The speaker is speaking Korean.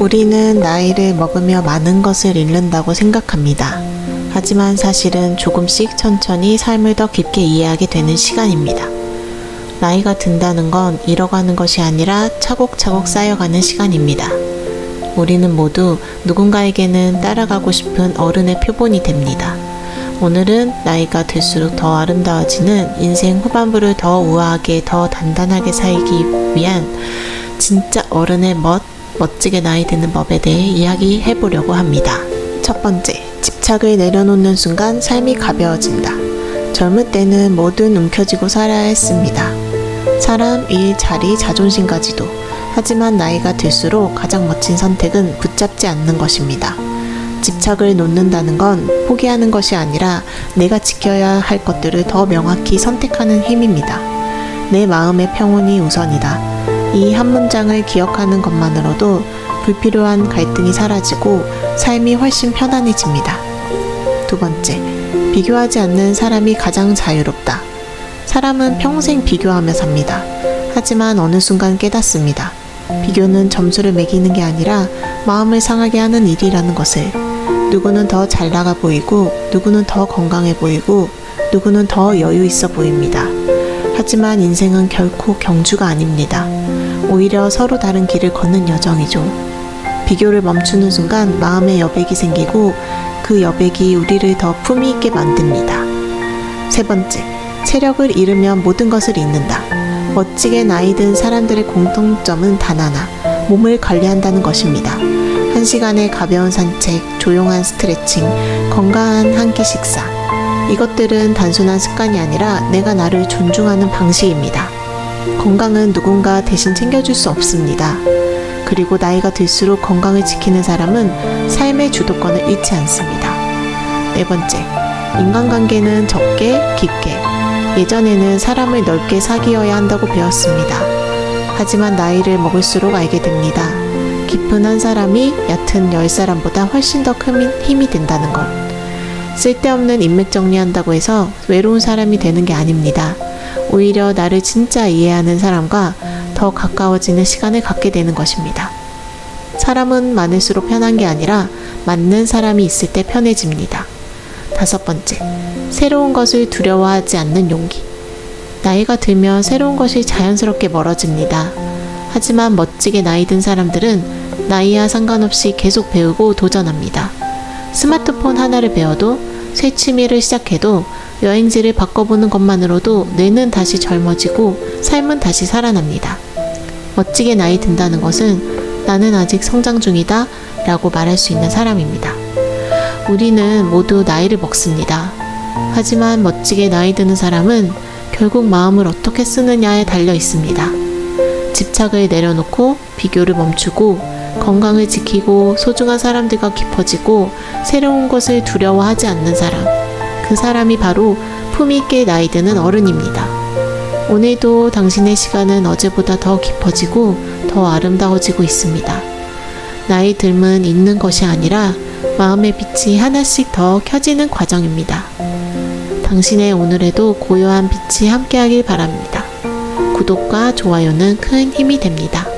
우리는 나이를 먹으며 많은 것을 잃는다고 생각합니다. 하지만 사실은 조금씩 천천히 삶을 더 깊게 이해하게 되는 시간입니다. 나이가 든다는 건 잃어가는 것이 아니라 차곡차곡 쌓여가는 시간입니다. 우리는 모두 누군가에게는 따라가고 싶은 어른의 표본이 됩니다. 오늘은 나이가 들수록 더 아름다워지는 인생 후반부를 더 우아하게 더 단단하게 살기 위한 진짜 어른의 멋, 멋지게 나이 드는 법에 대해 이야기해 보려고 합니다. 첫 번째, 집착을 내려놓는 순간 삶이 가벼워진다. 젊을 때는 뭐든 움켜쥐고 살아야 했습니다. 사람, 일, 자리, 자존심까지도. 하지만 나이가 들수록 가장 멋진 선택은 붙잡지 않는 것입니다. 집착을 놓는다는 건 포기하는 것이 아니라 내가 지켜야 할 것들을 더 명확히 선택하는 힘입니다. 내 마음의 평온이 우선이다. 이 한 문장을 기억하는 것만으로도 불필요한 갈등이 사라지고 삶이 훨씬 편안해집니다. 두 번째, 비교하지 않는 사람이 가장 자유롭다. 사람은 평생 비교하며 삽니다. 하지만 어느 순간 깨닫습니다. 비교는 점수를 매기는 게 아니라 마음을 상하게 하는 일이라는 것을. 누구는 더 잘 나가 보이고, 누구는 더 건강해 보이고, 누구는 더 여유 있어 보입니다. 하지만 인생은 결코 경주가 아닙니다. 오히려 서로 다른 길을 걷는 여정이죠. 비교를 멈추는 순간 마음의 여백이 생기고 그 여백이 우리를 더 품위 있게 만듭니다. 세 번째, 체력을 잃으면 모든 것을 잃는다. 멋지게 나이 든 사람들의 공통점은 단 하나, 몸을 관리한다는 것입니다. 한 시간의 가벼운 산책, 조용한 스트레칭, 건강한 한 끼 식사. 이것들은 단순한 습관이 아니라 내가 나를 존중하는 방식입니다. 건강은 누군가 대신 챙겨줄 수 없습니다. 그리고 나이가 들수록 건강을 지키는 사람은 삶의 주도권을 잃지 않습니다. 네 번째, 인간관계는 적게, 깊게. 예전에는 사람을 넓게 사귀어야 한다고 배웠습니다. 하지만 나이를 먹을수록 알게 됩니다. 깊은 한 사람이 얕은 열 사람보다 훨씬 더 큰 힘이 된다는 것. 쓸데없는 인맥 정리한다고 해서 외로운 사람이 되는 게 아닙니다. 오히려 나를 진짜 이해하는 사람과 더 가까워지는 시간을 갖게 되는 것입니다. 사람은 많을수록 편한 게 아니라 맞는 사람이 있을 때 편해집니다. 다섯 번째, 새로운 것을 두려워하지 않는 용기. 나이가 들면 새로운 것이 자연스럽게 멀어집니다. 하지만 멋지게 나이 든 사람들은 나이와 상관없이 계속 배우고 도전합니다. 스마트폰 하나를 배워도 새 취미를 시작해도 여행지를 바꿔보는 것만으로도 뇌는 다시 젊어지고 삶은 다시 살아납니다. 멋지게 나이 든다는 것은 나는 아직 성장 중이다 라고 말할 수 있는 사람입니다. 우리는 모두 나이를 먹습니다. 하지만 멋지게 나이 드는 사람은 결국 마음을 어떻게 쓰느냐에 달려 있습니다. 집착을 내려놓고 비교를 멈추고 건강을 지키고 소중한 사람들과 깊어지고 새로운 것을 두려워하지 않는 사람. 그 사람이 바로 품위 있게 나이 드는 어른입니다. 오늘도 당신의 시간은 어제보다 더 깊어지고 더 아름다워지고 있습니다. 나이 들면 있는 것이 아니라 마음의 빛이 하나씩 더 켜지는 과정입니다. 당신의 오늘에도 고요한 빛이 함께하길 바랍니다. 구독과 좋아요는 큰 힘이 됩니다.